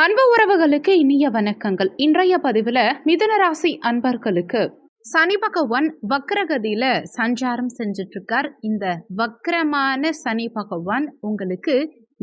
அன்பு உறவுகளுக்கு இனிய வணக்கங்கள். இன்றைய பதிவில் மிதுனராசி அன்பர்களுக்கு சனி பகவான் வக்ரகதியில சஞ்சாரம் செஞ்சுட்டு இருக்கார் இந்த வக்ரமான சனி பகவான் உங்களுக்கு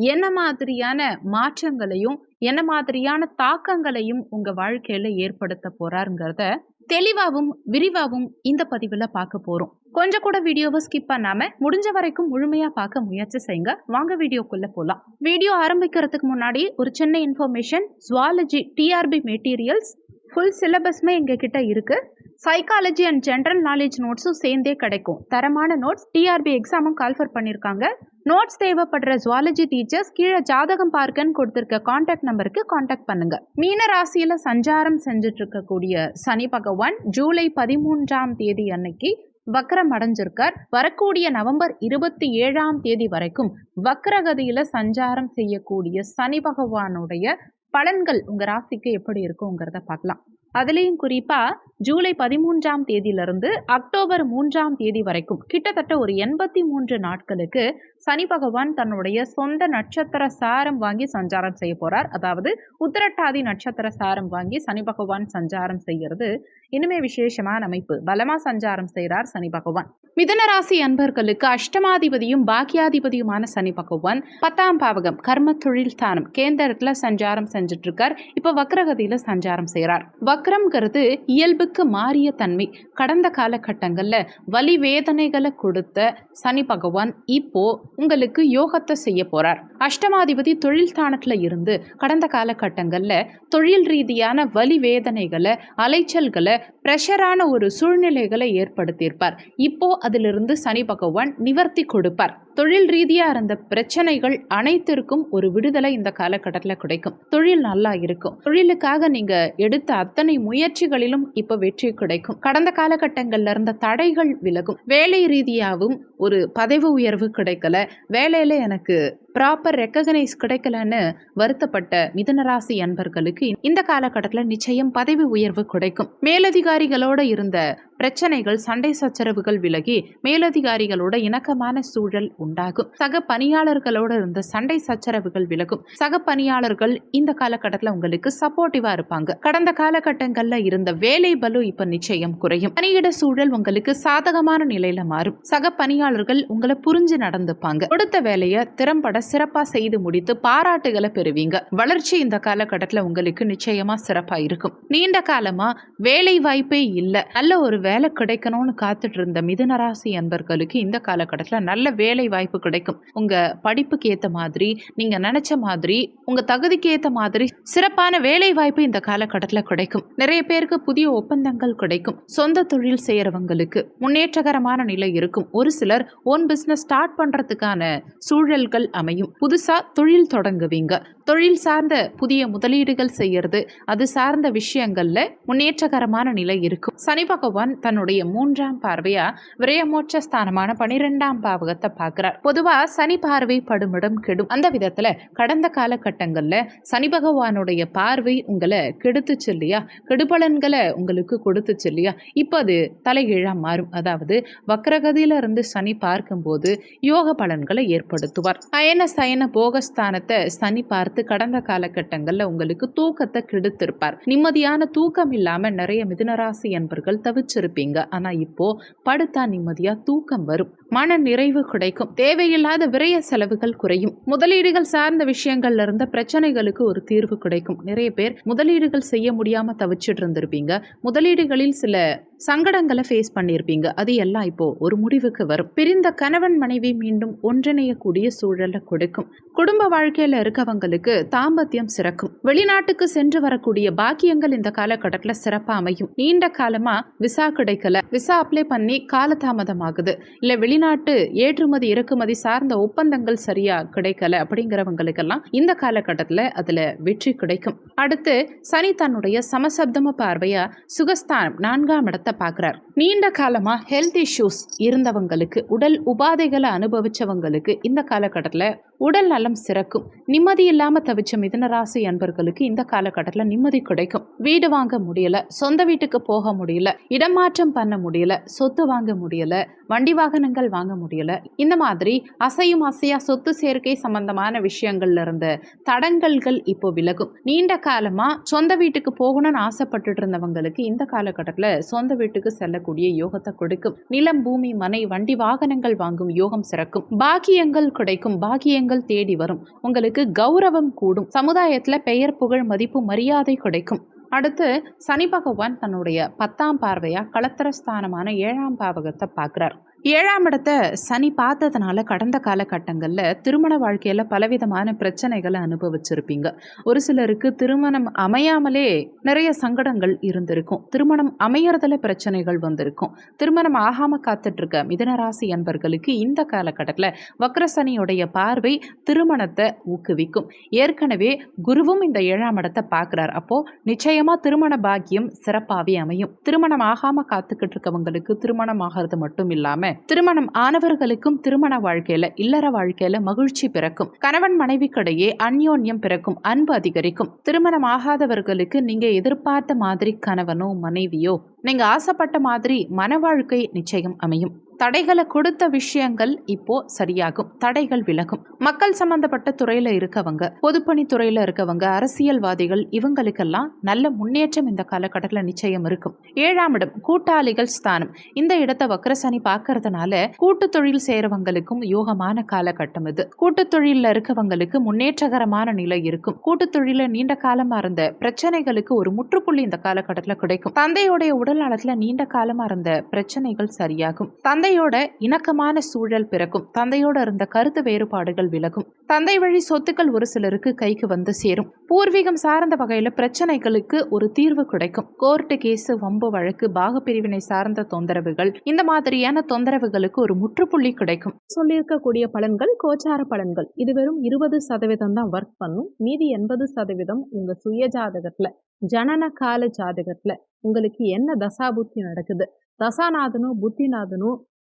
என்ன மாதிரியான மாற்றங்களையும் என்ன மாதிரியான தாக்கங்களையும் உங்க வாழ்க்கையில ஏற்படுத்த போறாருங்கிறத தெளிவாகவும் விரிவாகவும் இந்த பதிவில் பார்க்க போகிறோம் கொஞ்சம் கூட வீடியோவை ஸ்கிப் பண்ணாமல் முடிஞ்ச வரைக்கும் முழுமையாக பார்க்க முயற்சி செய்யுங்க. வாங்க வீடியோக்குள்ளே போகலாம் வீடியோ ஆரம்பிக்கிறதுக்கு முன்னாடி ஒரு சின்ன information zoology TRB materials full சிலபஸ்மே எங்ககிட்ட இருக்குது சைக்காலஜி அண்ட் ஜென்ரல் நாலேஜ் நோட்ஸும் சேர்ந்தே கிடைக்கும். தரமான நோட்ஸ் டிஆர்பி எக்ஸாமும் கால்ஃபர் பண்ணியிருக்காங்க நோட்ஸ் தேவைப்படுற ஜுவாலஜி டீச்சர்ஸ் கீழே ஜாதகம் பார்க்கன்னு கொடுத்துருக்க காண்டாக்ட் நம்பருக்கு காண்டாக்ட் பண்ணுங்க. மீன ராசியில சஞ்சாரம் செஞ்சுட்டு இருக்கக்கூடிய சனி பகவான் ஜூலை பதிமூன்றாம் தேதி அன்னைக்கு வக்கரம் அடைஞ்சிருக்கார். வரக்கூடிய நவம்பர் இருபத்தி ஏழாம் தேதி வரைக்கும் வக்கரகதியில சஞ்சாரம் செய்யக்கூடிய சனி பகவானுடைய பலன்கள் உங்க ராசிக்கு எப்படி இருக்குங்கிறத பார்க்கலாம். அதுலேயும் குறிப்பாக ஜூலை பதிமூன்றாம் தேதியிலிருந்து அக்டோபர் மூன்றாம் தேதி வரைக்கும் கிட்டத்தட்ட ஒரு எண்பத்தி மூன்று நாட்களுக்கு சனி பகவான் தன்னுடைய சொந்த நட்சத்திர சாரம் வாங்கி சஞ்சாரம் செய்ய போறார். அதாவது உத்திரட்டாதி நட்சத்திர சாரம் வாங்கி சனி பகவான் சஞ்சாரம் செய்கிறது இனிமே விசேஷமான அமைப்பு பலமா சஞ்சாரம் செய்கிறார் சனி பகவான். மிதன ராசி அன்பர்களுக்கு அஷ்டமாதிபதியும் பாக்கியாதிபதியுமான சனி பகவான். பத்தாம் பாவகம் கர்ம தொழில் ஸ்தானம் கேந்திரத்துல சஞ்சாரம் செஞ்சுட்டு இருக்கார் இப்ப வக்ரகதியில சஞ்சாரம் செய்கிறார் வக்ரம்ங்கிறது இயல்புக்கு மாறிய தன்மை. கடந்த காலகட்டங்கள்ல வலி வேதனைகளை கொடுத்த சனி பகவான் இப்போ உங்களுக்கு யோகத்தை செய்ய போறார். அஷ்டமாதிபதி தொழில் ஸ்தானத்துல இருந்து கடந்த காலகட்டங்கள்ல தொழில் ரீதியான வலி வேதனைகளை அலைச்சல்களை ப்ரெஷரான ஒரு சூழ்நிலைகளை ஏற்படுத்தியிருப்பார். இப்போ அதிலிருந்து சனி பகவான் நிவர்த்தி கொடுப்பார். தொழில் ரீதியாக இருந்த பிரச்சனைகள் அனைத்திற்கும் ஒரு விடுதலை இந்த காலகட்டத்தில் கிடைக்கும். தொழில் நல்லா இருக்கும். தொழிலுக்காக நீங்க எடுத்த அத்தனை முயற்சிகளிலும் இப்போ வெற்றி கிடைக்கும். கடந்த காலகட்டங்கள்ல இருந்த தடைகள் விலகும். வேலை ரீதியாகவும் ஒரு பதவி உயர்வு கிடைக்கல. வேலையில எனக்கு ப்ராப்பர் ரெக்கக்னைஸ் கிடைக்கலன்னு வருத்தப்பட்ட மிதனராசி அன்பர்களுக்கு இந்த காலகட்டத்தில் நிச்சயம் பதவி உயர்வு கிடைக்கும். மேலதிகாரிகளோட இருந்த பிரச்சனைகள் சண்டை சச்சரவுகள் விலகி மேலதிகாரிகளோட இணக்கமான சூழல் உண்டாகும். சக பணியாளர்களோட இருந்த சண்டை சச்சரவுகள் விலகும். சக பணியாளர்கள் இந்த காலகட்டத்தில் உங்களுக்கு சப்போர்ட்டிவா இருப்பாங்க. கடந்த காலகட்டங்கள்ல இருந்த வேலை பலு இப்ப நிச்சயம் குறையும். பணியிட சூழல் உங்களுக்கு சாதகமான நிலையில மாறும். சக பணியாளர்கள் உங்களை புரிஞ்சு நடந்துப்பாங்க. கொடுத்த வேலையை திறம்பட சிறப்பா செய்து முடித்து பாராட்டுகளை பெறுவீங்க. வளர்ச்சி இந்த காலகட்டத்தில் உங்களுக்கு நிச்சயமா சிறப்பா இருக்கும். நீண்ட காலமா வேலை வாய்ப்பே இல்லை. நல்ல ஒரு வேலை கிடைக்கணும்னு காத்துட்டு இருந்த மிதுனராசி அன்பர்களுக்கு இந்த காலகட்டத்தில் நல்ல வேலை வாய்ப்பு கிடைக்கும். உங்க படிப்புக்கு ஏற்ற மாதிரி நீங்க நினைச்ச மாதிரி உங்க தகுதிக்கு ஏற்ற மாதிரி சிறப்பான வேலை வாய்ப்பு இந்த காலகட்டத்தில் கிடைக்கும். நிறைய பேருக்கு புதிய ஒப்பந்தங்கள் கிடைக்கும். சொந்த தொழில் செய்யறவங்களுக்கு முன்னேற்றகரமான நிலை இருக்கும். ஒரு சிலர் ஓன் பிஸ்னஸ் ஸ்டார்ட் பண்றதுக்கான சூழல்கள் அமையும். புதுசா தொழில் தொடங்குவீங்க. தொழில் சார்ந்த புதிய முதலீடுகள் செய்யறது அது சார்ந்த விஷயங்கள்ல முன்னேற்றகரமான நிலை இருக்கும். சனி பகவான் தன்னுடைய மூன்றாம் பார்வையா? விரயமோட்ச ஸ்தானமான பனிரெண்டாம் பாவகத்தை பார்க்கிறார். பொதுவா சனி பார்வை படுமிடம் கெடும். அந்த விதத்துல கடந்த காலகட்டங்கள்ல சனி பகவானுடைய பார்வை உங்களை கெடுத்துச்சு இல்லையா? கெடுபலன்களை உங்களுக்கு கொடுத்துச்சு இல்லையா? இப்போ அது தலைகீழா மாறும். அதாவது வக்ரகதியில இருந்து சனி பார்க்கும்போது யோக பலன்களை ஏற்படுத்துவார். அயன சயன போகஸ்தானத்தை சனி பார்த்து கடந்த காலகட்டங்கள்ல உங்களுக்கு தூக்கத்தை கெடுத்திருப்பார். நிம்மதியான தூக்கம் இல்லாம நிறைய மிதுனராசி என்பர்கள் படுத்திருப்பீங்க ஆனா இப்போ படுத்தா நிம்மதியா தூக்கம் வரும். மன நிறைவு கிடைக்கும். தேவையில்லாத விரய செலவுகள் குறையும். முதலீடுகள் சார்ந்த விஷயங்கள்ல இருந்த பிரச்சனைகளுக்கு ஒரு தீர்வு கிடைக்கும். நிறைய பேர் முதலீடுகள் செய்ய முடியாம தவிச்சிட்டு இருந்திருப்பீங்க. முதலீடுகளில் சில சங்கடங்களை ஃபேஸ் பண்ணியிருப்பீங்க அது எல்லாம் இப்போ ஒரு முடிவுக்கு வரும். பிரிந்த கணவன் மனைவி மீண்டும் ஒன்றிணையக்கூடிய சூழலை கொடுக்கும். குடும்ப வாழ்க்கையில இருக்கவங்களுக்கு தாம்பத்தியம் சிறக்கும். வெளிநாட்டுக்கு சென்று வரக்கூடிய பாக்கியங்கள் இந்த காலகட்டத்தில் சிறப்பாக அமையும். நீண்ட காலமா விசா கிடைக்கல. விசா அப்ளை பண்ணி காலதாமதமாகுது. இல்ல வெளிநாட்டு ஏற்றுமதி இறக்குமதி சார்ந்த ஒப்பந்தங்கள் சரியா கிடைக்கல அப்படிங்கிறவங்களுக்கெல்லாம் இந்த காலகட்டத்தில் அதுல வெற்றி கிடைக்கும். அடுத்து சனி தன்னுடைய சமசப்தம பார்வையா சுகஸ்தானம் நான்காம் இடத்தை பார்க்குறார். நீண்ட காலமா ஹெல்த் இஷ்யூஸ் இருந்தவங்களுக்கு உடல் உபாதைகளை அனுபவிச்சவங்களுக்கு இந்த காலகட்டத்தில் உடல் நலம் சிறக்கும். நிம்மதி இல்லாம தவிச்ச மிதுன ராசி அன்பர்களுக்கு இந்த காலகட்டத்தில் நிம்மதி கிடைக்கும். வீடு வாங்க முடியல சொந்த வீட்டுக்கு போக முடியல இடமாற்றம் பண்ண முடியல சொத்து வாங்க முடியல வண்டி வாகனங்கள் வாங்க முடியல. இந்த மாதிரி அசையும் அசையா சொத்து சேர்க்கை சம்பந்தமான விஷயங்கள்ல இருந்த தடங்கல்கள் இப்போ விலகும். நீண்ட காலமா சொந்த வீட்டுக்கு போகணும்னு ஆசைப்பட்டுட்டு இருந்தவங்களுக்கு இந்த காலகட்டத்தில் சொந்த வீட்டுக்கு செல்லக்கூடிய யோகத்தை கொடுக்கும். நிலம் பூமி மனை வண்டி வாகனங்கள் வாங்கும் யோகம் சிறக்கும். பாக்கியங்கள் கிடைக்கும். பாக்கியங்கள் தேடி வரும். உங்களுக்கு கௌரவம் கூடும். சமுதாயத்துல பெயர் புகழ் மதிப்பு மரியாதை கிடைக்கும். அடுத்து சனி பகவான் தன்னுடைய பத்தாம் பார்வையா களத்திரஸ்தானமான ஏழாம் பாவகத்தை பார்க்குறார். ஏழாம் இடத்த சனி பார்த்ததுனால கடந்த காலகட்டங்களில் திருமண வாழ்க்கையில் பலவிதமான பிரச்சனைகளை அனுபவிச்சிருப்பீங்க. ஒரு சிலருக்கு திருமணம் அமையாமலே நிறைய சங்கடங்கள் இருந்திருக்கும். திருமணம் அமையறதுல பிரச்சனைகள் வந்திருக்கும். திருமணம் ஆகாமல் காத்துட்ருக்க மிதனராசி அன்பர்களுக்கு இந்த காலகட்டத்தில் வக்ரசனியுடைய பார்வை திருமணத்தை ஊக்குவிக்கும். ஏற்கனவே குருவும் இந்த ஏழாம் இடத்தை பார்க்குறார். அப்போது நிச்சயமாக திருமண பாக்கியம் சிறப்பாகவே அமையும். திருமணம் ஆகாமல் காத்துக்கிட்டு இருக்கவங்களுக்கு திருமணம் ஆகிறது மட்டும் இல்லாமல் இல்லாமல் திருமணம் ஆனவர்களுக்கும் திருமண வாழ்க்கையில இல்லற வாழ்க்கையில மகிழ்ச்சி பிறக்கும். கணவன் மனைவிக்கிடையே அந்யோன்யம் பிறக்கும் அன்பு அதிகரிக்கும். திருமணம் ஆகாதவர்களுக்கு நீங்க எதிர்பார்த்த மாதிரி கணவனோ மனைவியோ நீங்க ஆசைப்பட்ட மாதிரி மன வாழ்க்கை நிச்சயம் அமையும். தடைகளை கொடுத்த விஷயங்கள் இப்போ சரியாகும். தடைகள் விலகும். மக்கள் சம்பந்தப்பட்ட துறையில இருக்கவங்க பொதுப்பணித்துறையில இருக்கவங்க அரசியல்வாதிகள் இவங்களுக்கெல்லாம் நல்ல முன்னேற்றம் இந்த காலகட்டத்தில் நிச்சயம் இருக்கும். ஏழாம் இடம் கூட்டாளிகள் ஸ்தானம். இந்த இடத்தை வக்கரசனி பார்க்கறதுனால கூட்டு தொழில் செய்யறவங்களுக்கும் யோகமான காலகட்டம் இது. கூட்டு தொழில இருக்கவங்களுக்கு முன்னேற்றகரமான நிலை இருக்கும். கூட்டு தொழில நீண்ட காலமா இருந்த பிரச்சனைகளுக்கு ஒரு முற்றுப்புள்ளி இந்த காலகட்டத்தில் கிடைக்கும். தந்தையுடைய உடல் நலத்துல நீண்ட காலமா இருந்த பிரச்சனைகள் சரியாகும். தந்தை தந்தையோட இணக்கமான சூழல் பிறக்கும். தந்தையோட இருந்த கருத்து வேறுபாடுகள் விலகும். தந்தை வழி சொத்துக்கள் ஒரு சிலருக்கு கைக்கு வந்து சேரும். பூர்வீகம் சார்ந்த வகையில பிரச்சனைகளுக்கு ஒரு தீர்வு கிடைக்கும். கோர்ட்டு கேஸ் வம்பு வழக்கு பாகப்பிரிவினை சார்ந்த தொந்தரவுகள் இந்த மாதிரியான தொந்தரவுகளுக்கு ஒரு முற்றுப்புள்ளி கிடைக்கும். சொல்லியிருக்கக்கூடிய பலன்கள் கோச்சார பலன்கள். இது வெறும் இருபது சதவீதம் தான் ஒர்க் பண்ணும். மீதி எண்பது சதவீதம் உங்க சுய ஜாதகத்துல ஜனன கால ஜாதகத்துல. உங்களுக்கு என்ன தசா புத்தி நடக்குது? தசாநாதனும் புத்திநாதனும்